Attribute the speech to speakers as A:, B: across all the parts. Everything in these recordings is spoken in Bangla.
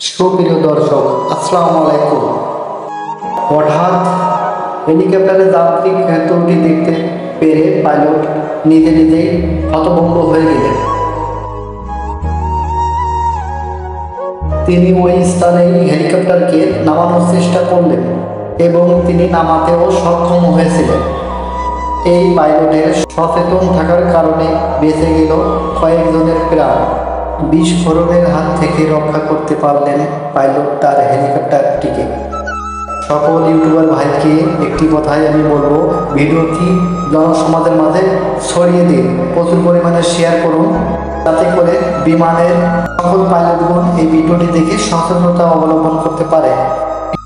A: সুপ্রিয় দর্শক, আসসালামু আলাইকুম। হঠাৎ হেলিকপ্টারের যান্ত্রিক ত্রুটি দেখতে পেরে পাইলট নিজে নিজেই হতভম্ব হয়ে গেলেন। তিনি ওই স্থানেই হেলিকপ্টারকে নামানোর চেষ্টা করলেন এবং তিনি নামাতেও সক্ষম হয়েছিলেন। এই পাইলটের সচেতন থাকার কারণে বেঁচে গেল কয়েকজনের প্রাণ। বিস্ফোরণের হাত থেকে রক্ষা করতে পারলেন পাইলট তার হেলিকপ্টারটিকে। সকল ইউটিউবার ভাইকে একটি কথাই আমি বলব, ভিডিওটি জনসমাজের মাঝে ছড়িয়ে দিন, প্রচুর পরিমাণে শেয়ার করুন, যাতে করে বিমানের সকল পাইলটগণ এই ভিডিওটি দেখে সচেতনতা অবলম্বন করতে পারে।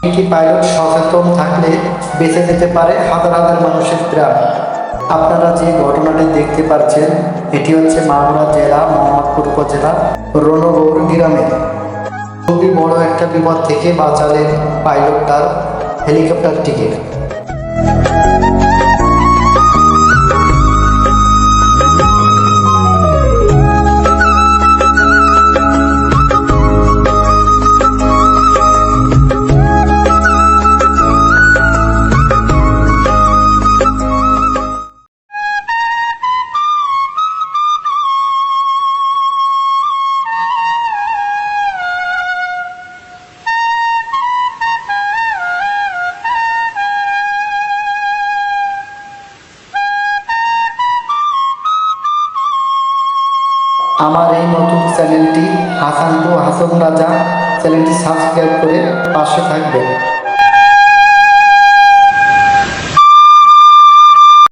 A: একটি পাইলট সচেতন থাকলে বেঁচে যেতে পারে হাজার হাজার মানুষের প্রাণ। আপনারা যে ঘটনাটি দেখতে পাচ্ছেন, এটি হচ্ছে মাগুরা জেলা, মোহাম্মদপুর উপজেলা, রণগৌর গ্রামে। খুবই বড় একটা বিপদ থেকে বাঁচালেন পাইলট তার হেলিকপ্টারটিকে। আমার এই নতুন চ্যানেলটি হাসান টু হাসান রাজা চ্যানেলটি সাবস্ক্রাইব করে পাশে থাকবেন।